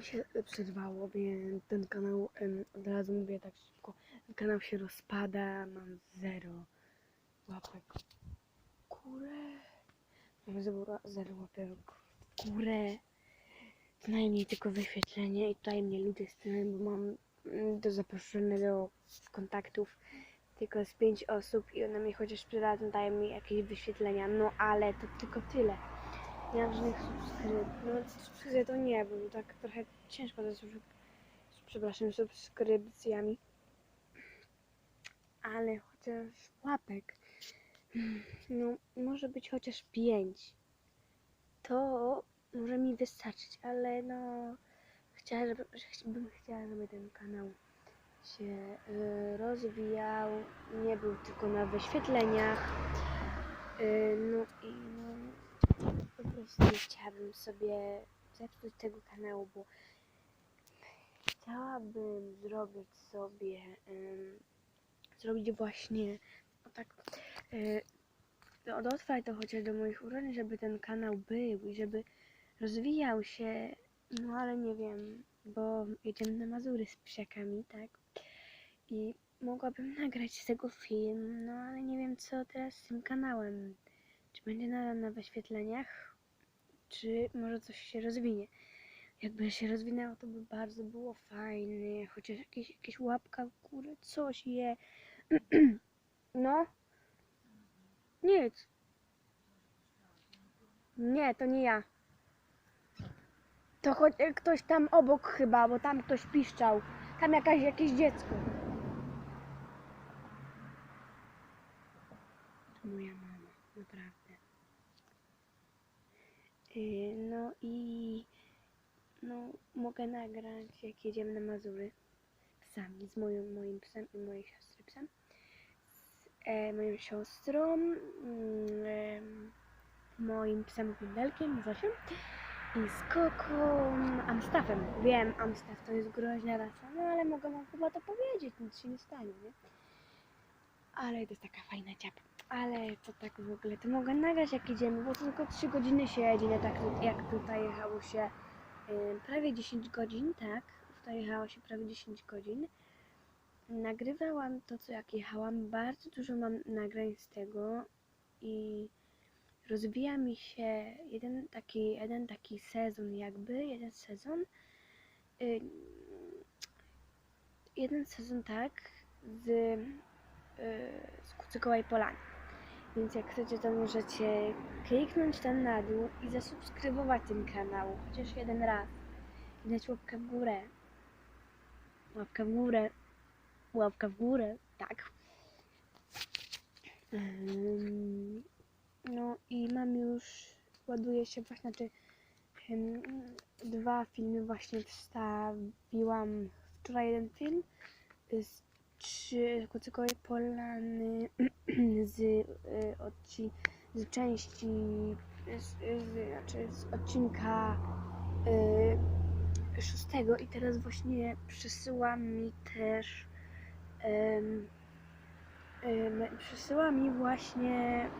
mi się przerwało, więc ten kanał, em, od razu mówię tak szybko, ten kanał się rozpada, mam zero łapek w mam zero, zero łapek w górę, co najmniej tylko wyświetlenie i tutaj mnie ludzie stronę, bo mam mm, do zaproszonego kontaktów tylko z pięć osób i one mi chociaż przydadzą, dają mi jakieś wyświetlenia, no ale to tylko tyle. Nie żadnych subskrypcji. No subskrypcje to nie, bo tak trochę ciężko ze subskryp... przepraszam, subskrypcjami. Ale chociaż łapek. No, może być chociaż pięć. To może mi wystarczyć, ale no chciała, żeby, bym chciała, żeby ten kanał się y, rozwijał, nie był tylko na wyświetleniach. Y, no i no, chciałabym sobie zepsuć tego kanału, bo chciałabym zrobić sobie, ym, zrobić właśnie, o tak, y, no, dotrwać to chociaż do moich urodzin, żeby ten kanał był i żeby rozwijał się, no ale nie wiem, bo jedziemy na Mazury z psiakami, tak? I mogłabym nagrać z tego film, no ale nie wiem co teraz z tym kanałem. Czy będzie nadal na wyświetleniach, czy może coś się rozwinie. Jakby się rozwinęło, to by bardzo było fajne, chociaż jakieś, jakieś łapka w górę, coś je. no. Nic. Nie, to nie ja. To choć ktoś tam obok chyba, bo tam ktoś piszczał. Tam jakaś, jakieś dziecko. To moja mama, naprawdę. Yy, no i no mogę nagrać jak jedziemy na Mazury psami, z moim, moim psem i mojej siostry psem. Z e, moją siostrą, mm, em, moim psem Windelkiem, Zosiem i z Koką Amstafem. Wiem, Amstaf to jest groźna rasa, no ale mogę wam chyba to powiedzieć, nic się nie stanie, nie? Ale to jest taka fajna ciapa. Ale to tak w ogóle, to mogę nagrać jak idziemy, bo to tylko 3 godziny się jedzie, nie tak jak tutaj jechało się y, prawie 10 godzin, tak? Tutaj jechało się prawie 10 godzin. Nagrywałam to, co jak jechałam, bardzo dużo mam nagrań z tego i rozwija mi się jeden taki, jeden taki sezon jakby, jeden sezon. Y, jeden sezon tak z, y, z Kucykowej Polany. Więc jak chcecie, to możecie kliknąć tam na dół i zasubskrybować ten kanał chociaż jeden raz. I dać łapkę w górę. Łapkę w górę. Łapka w górę, tak. No i mam już, ładuje się właśnie, znaczy dwa filmy właśnie wstawiłam. Wczoraj jeden film z trzy kucykowej polany z, y, odci, z części, z, z, znaczy z odcinka y, szóstego i teraz właśnie przysyła mi też ym, ym, przysyła mi właśnie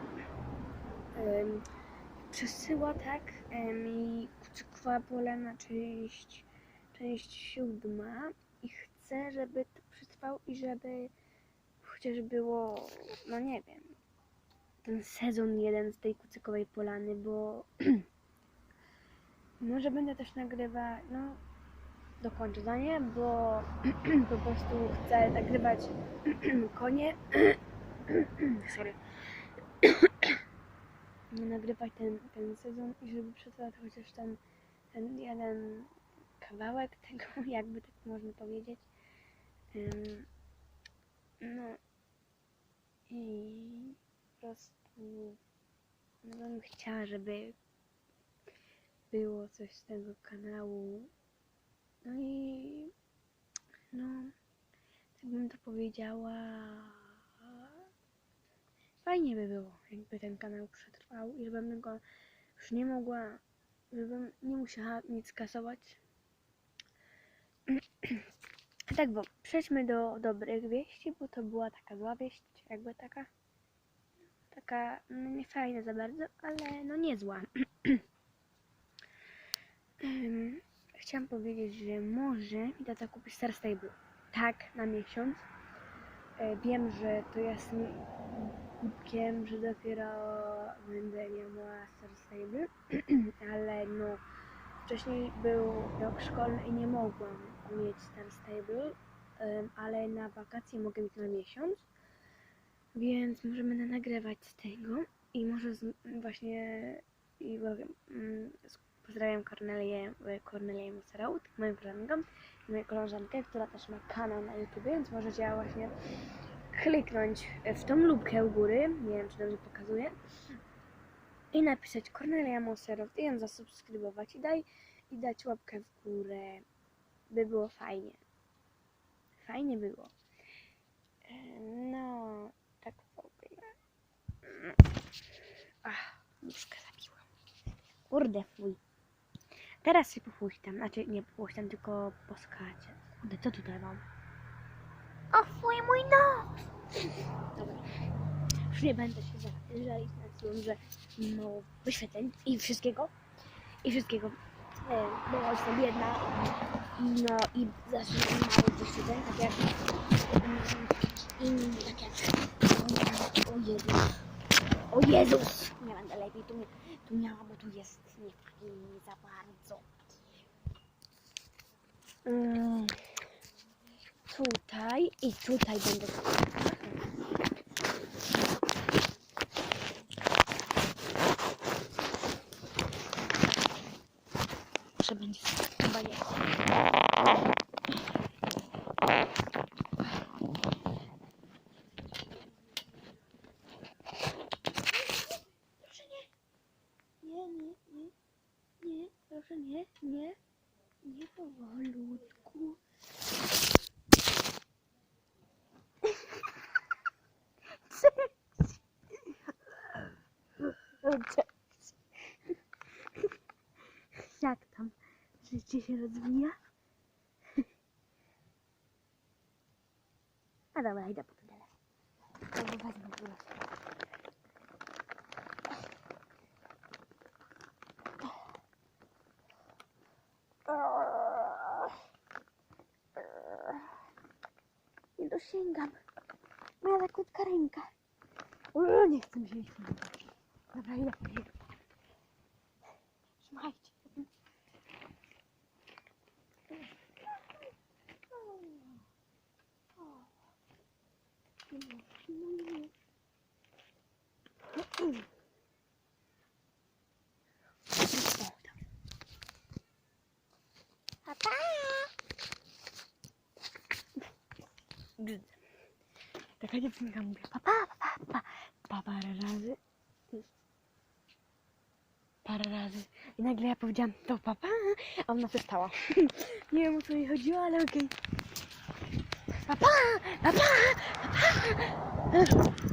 ym, przesyła tak mi kucykowa polana część część siódma i chcę, żeby to przetrwał i żeby chociaż było, no nie wiem, ten sezon jeden z tej kucykowej polany, bo może będę też nagrywać, no dokończę zdanie, bo po prostu chcę nagrywać konie, sorry, nagrywać ten, ten sezon i żeby przetrwał chociaż ten, ten jeden kawałek tego, jakby tak można powiedzieć. Ym, no i po prostu no bym chciała, żeby było coś z tego kanału. No i no, tak bym to powiedziała. Fajnie by było, jakby ten kanał przetrwał i żebym go już nie mogła, żebym nie musiała nic kasować. Tak, bo przejdźmy do dobrych wieści, bo to była taka zła wieść, jakby taka, taka no nie fajna za bardzo, ale no niezła. Chciałam powiedzieć, że może mi tata kupi Star Stable. Tak, na miesiąc. E, wiem, że to jest mi głupkiem, że dopiero będę miała Star Stable, ale no wcześniej był rok szkolny i nie mogłam mieć Star Stable, ale na wakacje mogę mieć na miesiąc, więc może będę nagrywać z tego i może z, właśnie i mm, pozdrawiam Kornelię, e, Kornelię Museraut, moją koleżankę i moją koleżankę, która też ma kanał na YouTube, więc możecie właśnie kliknąć w tą lubkę u góry, nie wiem czy dobrze pokazuję, i napisać Kornelia Moserow i ją zasubskrybować i daj i dać łapkę w górę, by było fajnie. Fajnie było. E, No, tak w ogóle. No. Ach, nóżkę zabiłam. Kurde, fuj. Teraz się popuściam, znaczy nie popuściam, tylko poskaczę. Kurde, co tutaj mam? O, fuj, mój nos! Dobra. Już nie będę się żalić nad tym, że mało wyświetleń i wszystkiego. I wszystkiego. E, bo ja jestem biedna. No i zacznę mało wyświetleń, tak jak... mm, I tak jak... O Jezus. O Jezus! Nie będę lepiej tu, tu miała, bo tu jest niefajnie za bardzo. Mm, tutaj i tutaj będę. Że będzie chyba nie. Proszę nie. Nie, nie, nie. Nie, proszę nie, nie. Nie powolutku. Cześć. Jak tam? Życie się rozwija? A dobra, idę po telefon. Albo wezmę prostu. Nie dosięgam. Moja za krótka ręka. O, nie chcę mi się iść. Dobra, idę po niego. Trzymajcie. Papa! Taka dziewczynka mówi papa, papa, papa, papa parę razy. Parę razy. I nagle ja powiedziałam to papa, a ona przestała. Nie wiem o co jej chodziło, ale okej. Papa, papa, papa.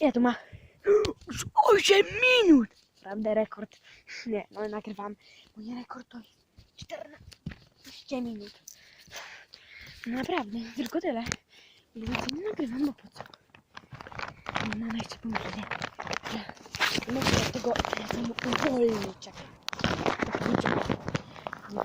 Ile to ma? Już 8 minut! Prawda, rekord. Nie, no nagrywam. Mój rekord to jest 14 minut. No naprawdę, tylko tyle. Więcej nie nagrywam, bo po co? Mama jeszcze pomyśli, że nie mogę tego telefonu uwolnić. Czekaj. Nie